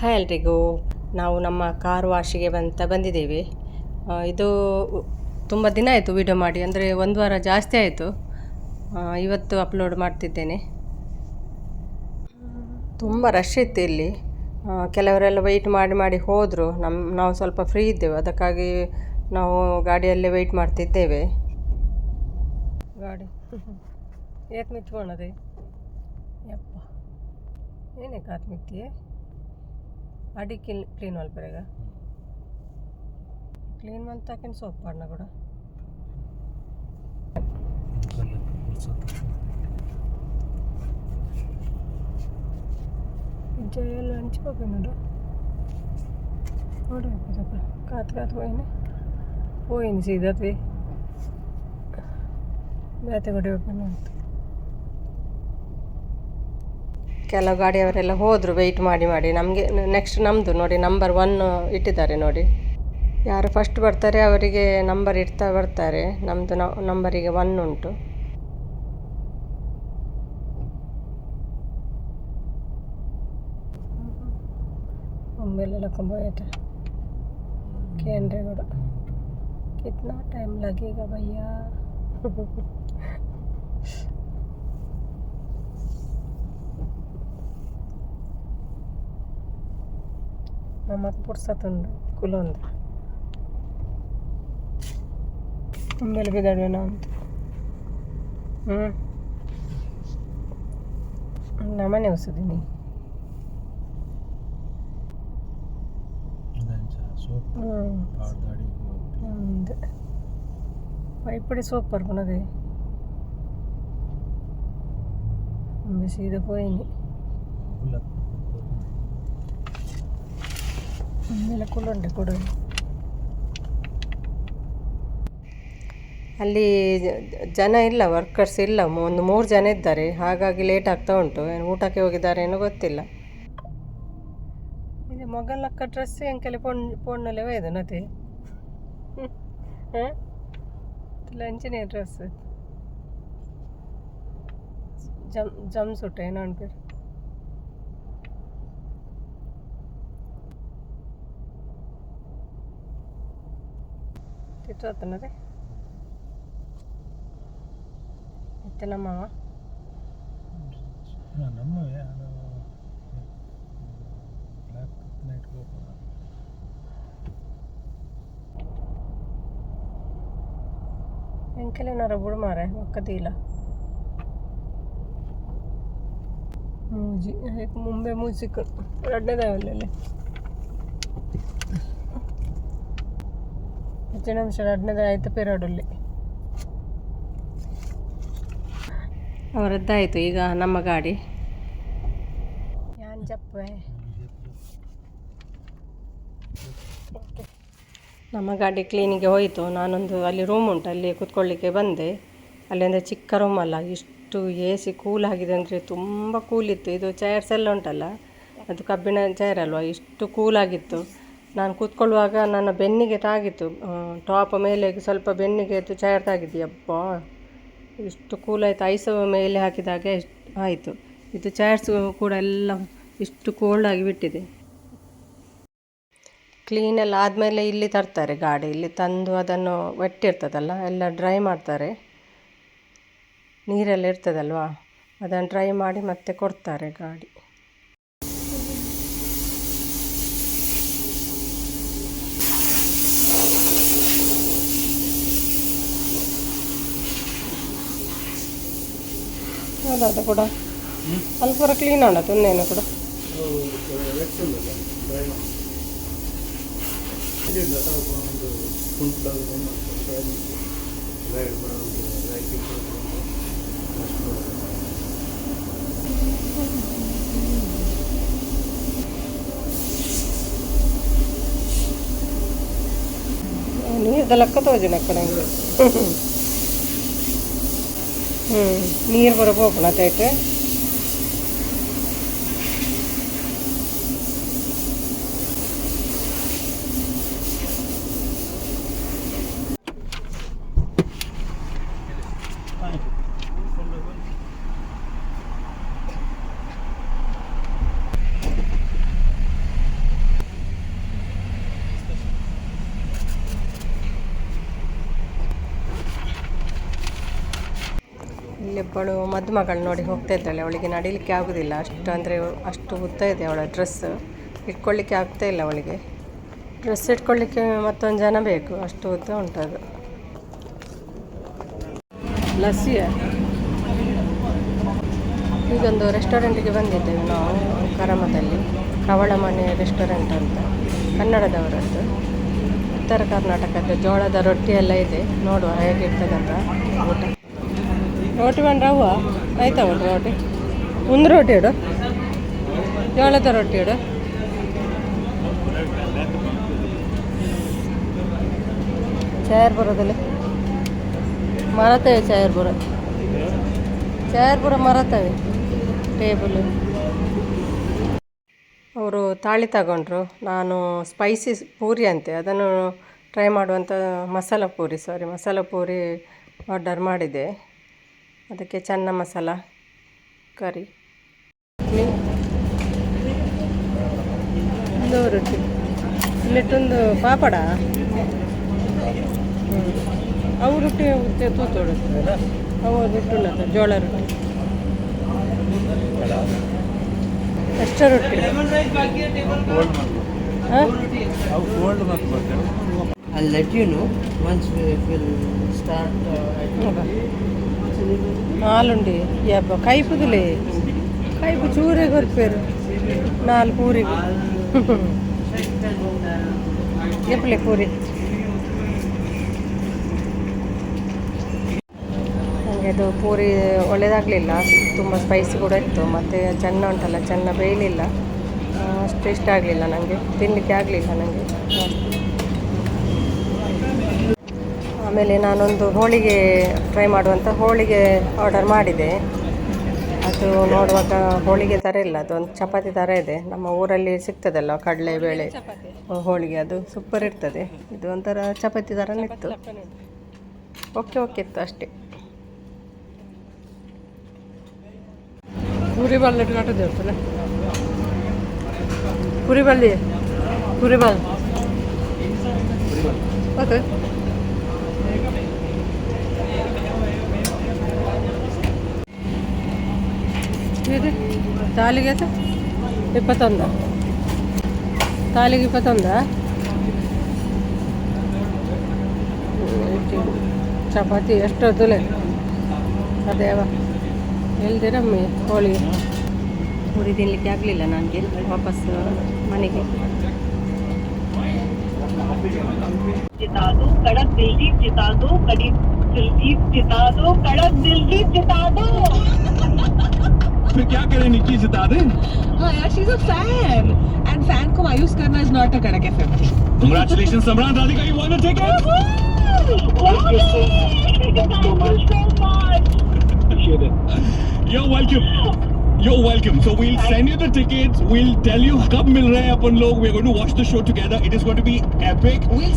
Hi ಎಲ್ರಿಗೂ. ನಾವು ನಮ್ಮ ಕಾರ್ ವಾಶಿಗೆ ಬಂತ ಬಂದಿದ್ದೇವೆ. ಇದು ತುಂಬ ದಿನ ಆಯಿತು ವಿಡಿಯೋ ಮಾಡಿ, ಅಂದರೆ ಒಂದು ವಾರ ಜಾಸ್ತಿ ಆಯಿತು. ಇವತ್ತು ಅಪ್ಲೋಡ್ ಮಾಡ್ತಿದ್ದೇನೆ. ತುಂಬ ರಶ್ ಇತ್ತು ಇಲ್ಲಿ. ಕೆಲವರೆಲ್ಲ ವೆಯ್ಟ್ ಮಾಡಿ ಮಾಡಿ ಹೋದರು. ನಮ್ಮ ನಾವು ಸ್ವಲ್ಪ ಫ್ರೀ ಇದ್ದೇವೆ. ಅದಕ್ಕಾಗಿ ನಾವು ಗಾಡಿಯಲ್ಲೇ ವೆಯ್ಟ್ ಮಾಡ್ತಿದ್ದೇವೆ. ಗಾಡಿ. ಏತ್ ಮಿತ್ಕೊಳದೆ ಯಪ್ಪ. ಏನೇ ಕಾತ್ ಅಡಿ ಕ್ಲೀನ್ ಕ್ಲೀನ್ ಮಲ್ಪರೆಗ ಕ್ಲೀನ್ ಮಂತಾಕಿನ ಸೋಪ್ ಪಾಡ್ನ ಕೂಡ ಜಯಲ್ಲ ಹಂಚ್ಬೇಕು ನೋಡು ನೋಡ್ಬೇಕು ಸ್ವಲ್ಪ ಕಾತ್ ಕಾತ್ ಹೋಯ್ನಿ ಹೋಯ್ನಿ ಸೀದತ್ವಿ ಬೇತೆ ಕೆಲವು ಗಾಡಿಯವರೆಲ್ಲ ಹೋದರು ವೆಯ್ಟ್ ಮಾಡಿ ಮಾಡಿ ನಮಗೆ ನೆಕ್ಸ್ಟ್ ನಮ್ಮದು ನೋಡಿ ನಂಬರ್ ಒನ್ ಇಟ್ಟಿದ್ದಾರೆ ನೋಡಿ ಯಾರು ಫಸ್ಟ್ ಬರ್ತಾರೆ ಅವರಿಗೆ ನಂಬರ್ ಇಡ್ತಾ ಬರ್ತಾರೆ ನಮ್ಮದು ನಂಬರಿಗೆ ಒನ್ ಉಂಟು ಒಮ್ಮೆಲೆಲ್ಲ ಕೊಂಬೋಯ್ತ ಕೇಂದ್ರಗೌಡ कितना टाइम लगेगा भैया ನಮಗೆ ಪುರ್ಸತ್ತುಂಡು ಕುಲೊಂದು ಒಮ್ಮೆಲೆ ಬಿದ್ದಾಡುವ ಅಂತ ಹ್ಞೂ ನಮನೆ ಹೊಸದಿನಿ భయపడి సోప్ పరుకున్నది సీదా పోయింది ನೆಲಕೂಲುಂಟು ಕೂಡ. ಅಲ್ಲಿ ಜನ ಇಲ್ಲ ವರ್ಕರ್ಸ್ ಇಲ್ಲ ಒಂದು ಮೂರು ಜನ ಇದ್ದಾರೆ. ಹಾಗಾಗಿ ಲೇಟ್ ಆಗ್ತಾ ಉಂಟು. ಏನು ಊಟಕ್ಕೆ ಹೋಗಿದ್ದಾರೆ ಏನೋ ಗೊತ್ತಿಲ್ಲ. ಇದು ಮೊಗಲಕ್ಕ ಡ್ರೆಸ್ ಎಂಕಲಿ ಪೊಣ್ ಪೊಣ್ಣಲ್ಲೇ ಒಯ್ದು ನತಿ ಡ್ರೆಸ್ ಜಮ್ ಜಮ್ ಸುಟ್ಟ ಏನೋ ಅನ್ಪೇರು. ತಿಟ್ಟೋತನದೆ ಮತ್ತೆ ನಮ್ಮವ ನಮ್ಮವೇ ಬ್ಲ್ಯಾಕ್ ನೈಟ್ ಹೋಗೋಣ ಎಂಕೆಲೇನಾರ ಬಿಡು ಮಾರೆ ಒಕ್ಕದಿಲ್ಲ ಮೂಜಿ ಹೇಗೆ ಮುಂಬೆ ಮೂಜಿಕ್ ಎರಡನೇದಾವಲ್ಲಿ ಆಯ್ತು ಪೇರಾಡಲ್ಲಿ. ಅವರದ್ದಾಯಿತು ಈಗ ನಮ್ಮ ಗಾಡಿ. ಯಾನ್ ಜಪ್ಪೆ ನಮ್ಮ ಗಾಡಿ ಕ್ಲೀನಿಗೆ ಹೋಯಿತು. ನಾನೊಂದು ಅಲ್ಲಿ ರೂಮ್ ಉಂಟು ಅಲ್ಲಿ ಕೂತ್ಕೊಳ್ಳಿಕ್ಕೆ ಬಂದೆ. ಅಲ್ಲಿ ಅಂದರೆ ಚಿಕ್ಕ ರೂಮ್ ಅಲ್ಲ ಇಷ್ಟು ಎ ಸಿ ಕೂಲ್ ಆಗಿದೆ ಅಂದರೆ ತುಂಬ ಕೂಲ್ ಇತ್ತು. ಇದು ಚೇರ್ಸ್ ಎಲ್ಲ ಉಂಟಲ್ಲ ಅದು ಕಬ್ಬಿಣ ಚೇರ್ ಅಲ್ವಾ ಇಷ್ಟು ಕೂಲ್ ಆಗಿತ್ತು. ನಾನು ಕೂತ್ಕೊಳ್ಳುವಾಗ ನನ್ನ ಬೆನ್ನಿಗೆ ತಾಗಿತ್ತು. ಟಾಪ್ ಮೇಲೆ ಸ್ವಲ್ಪ ಬೆನ್ನಿಗೆ ಚೇರ್ ತಾಗಿದೆಯಪ್ಪ ಇಷ್ಟು ಕೂಲ್ ಆಯಿತು. ಐಸ್ ಮೇಲೆ ಹಾಕಿದಾಗ ಆಯಿತು. ಇದು ಚೇರ್ಸ್ ಕೂಡ ಎಲ್ಲ ಇಷ್ಟು ಕೋಲ್ಡ್ ಆಗಿ ಬಿಟ್ಟಿದೆ. ಕ್ಲೀನ್ ಎಲ್ಲ ಆದಮೇಲೆ ಇಲ್ಲಿ ತರ್ತಾರೆ ಗಾಡಿ. ಇಲ್ಲಿ ತಂದು ಅದನ್ನು ಒಟ್ಟಿರ್ತದಲ್ಲ, ಎಲ್ಲ ಡ್ರೈ ಮಾಡ್ತಾರೆ. ನೀರೆಲ್ಲ ಇರ್ತದಲ್ವಾ? ಅದನ್ನು ಡ್ರೈ ಮಾಡಿ ಮತ್ತೆ ಕೊಡ್ತಾರೆ ಗಾಡಿ. ಹೌದಾ ಕೂಡ. ಪೂರ ಕ್ಲೀನ್ ಆಡ ತುನ್ನೇನು ಕೂಡ. ತೋಜಿನ ಕಡೆ ಹ್ಞೂ ನೀರು ಬರೋ ಹೋಗೋಣ ತೈತೆ ಅವಳು ಮದುಮಗಳು ನೋಡಿ ಹೋಗ್ತಾ ಇದ್ದಾಳೆ. ಅವಳಿಗೆ ನಡಿಲಿಕ್ಕೆ ಆಗೋದಿಲ್ಲ. ಅಷ್ಟು ಅಂದರೆ ಅಷ್ಟು ಉದ್ದ ಇದೆ ಅವಳ ಡ್ರೆಸ್ ಇಟ್ಕೊಳ್ಳಿಕ್ಕೆ ಆಗ್ತಾ ಇಲ್ಲ ಅವಳಿಗೆ. ಡ್ರೆಸ್ ಇಟ್ಕೊಳ್ಳಿಕ್ಕೆ ಮತ್ತೊಂದು ಜನ ಬೇಕು. ಅಷ್ಟು ಉದ್ದ ಉಂಟದು ಲಸ್ಸಿಯ ಈಗೊಂದು ರೆಸ್ಟೋರೆಂಟಿಗೆ ಬಂದಿದ್ದೇವೆ ನಾವು, ಕರಮದಲ್ಲಿ. ಕವಳ ಮನೆ ರೆಸ್ಟೋರೆಂಟ್ ಅಂತ. ಕನ್ನಡದವರದ್ದು. ಉತ್ತರ ಕರ್ನಾಟಕದ ಜೋಳದ ರೊಟ್ಟಿ ಎಲ್ಲ ಇದೆ. ನೋಡುವ ಹೇಗಿರ್ತದಂತ ಊಟ. ರೋಟಿ ಬಂದ್ರೆ ಅವ್ವ. ಆಯ್ತಾ ಒಂದು ರೋಟಿ? ಒಂದು ರೋಟಿ ಇಡು. ಜೋಳದ ರೊಟ್ಟಿ ಇಡು. ಚೇರ್ ಬರೋದಿಲ್ಲ. ಮರತವೆ ಚೇರ್ ಬರೋ. ಚೇರ್ ಬರೋ ಮರತವೆ ಟೇಬಲು. ಅವರು ತಾಳಿ ತಗೊಂಡ್ರು. ನಾನು ಸ್ಪೈಸಿ ಪೂರಿ ಅಂತೆ. ಅದನ್ನು ಟ್ರೈ ಮಾಡುವಂಥ ಮಸಾಲ ಪೂರಿ ಸಾರಿ ಮಸಾಲ ಪೂರಿ ಆರ್ಡರ್ ಮಾಡಿದೆ ಅದಕ್ಕೆ ಚೆನ್ನ ಮಸಾಲ ಕರಿ. ಒಂದು ರೊಟ್ಟಿ. ಇಲ್ಲಿಟ್ಟೊಂದು ಪಾಪಡ. ಹ್ಞೂ ಅವು ರೊಟ್ಟಿ ತೂತೋಡುತ್ತಲ್ಲ ಅವು ರೊಟ್ಟಿ ಜೋಳ ರೊಟ್ಟಿ. ಅಷ್ಟ ರೊಟ್ಟಿ. ಹಾಂ? ಲಟ್ಟಿನು start I'll let you know once we will start. Uh, నాలుండి అబ్బా కైపుదులే కైపు చూరే కొరిపారు నాలుగు పూరి ఎప్పులే పూరి ನನಗೆ ಅದು ಪೂರಿ ಒಳ್ಳೆಯದಾಗಲಿಲ್ಲ ತುಂಬ ಸ್ಪೈಸಿ ಕೂಡ ಇತ್ತು ಮತ್ತು ಚೆನ್ನ ಉಂಟಲ್ಲ ಚೆನ್ನ ಬೇಯಲಿಲ್ಲ ಆ, ಅಷ್ಟು ಇಷ್ಟ ಆಗಲಿಲ್ಲ ನನಗೆ ತಿನ್ನಲಿಕ್ಕೆ ಆಗಲಿಲ್ಲ ನನಗೆ ಆಮೇಲೆ ನಾನೊಂದು ಹೋಳಿಗೆ ಟ್ರೈ ಮಾಡುವಂಥ ಹೋಳಿಗೆ ಆರ್ಡರ್ ಮಾಡಿದೆ. ಅದು ನೋಡುವಾಗ ಹೋಳಿಗೆ ಥರ ಇಲ್ಲ ಅದೊಂದು ಒಂದು ಚಪಾತಿ ಥರ ಇದೆ. ನಮ್ಮ ಊರಲ್ಲಿ ಸಿಗ್ತದಲ್ಲ ಕಡಲೆ ಬೇಳೆ ಹೋಳಿಗೆ ಅದು ಸೂಪರ್ ಇರ್ತದೆ. ಇದು ಒಂಥರ ಚಪಾತಿ ಥರನೇ ಇತ್ತು. ಓಕೆ ಓಕೆ ಇತ್ತು ಅಷ್ಟೇ. ಪೂರಿ ಬಲ್ಲೆ ಕಟ್ಟದೆ ಇರ್ತಲ್ಲ ಪೂರಿ ಬಲ್ಲಿ ಪೂರಿ ಬಲ್ ಓಕೆ ಇದು ತಾಲಿಗೆ ಅದು ಇಪ್ಪತ್ತೊಂದು ತಾಲಿಗೆ ಇಪ್ಪತ್ತೊಂದ ಚಪಾತಿ ಎಷ್ಟು ತುಲೆ ಅದೇವ ಎಲ್ದಿರಮ್ಮಿ ಹೋಳಿಗೆ ಪೂರಿ ತಿನ್ನಲಿಕ್ಕೆ ಆಗಲಿಲ್ಲ ನನಗೆ ವಾಪಸ್ ಮನೆಗೆ जिता दो कड़क दिलजीत जिता दो कड़क दिलजीत जिता दो कड़क दिलजीत जिता दो फिर क्या करें निक्की जिता दे हाँ यार she is a fan and fan को मायूस करना इज़ नॉट अ कड़क F M Congratulations, Samran Radhika, you won a ticket. You're welcome. You're welcome. So we'll send you the tickets. We'll tell you कब मिल रहे हैं अपन लोग. We're going to watch the show together. It is going to be epic. We'll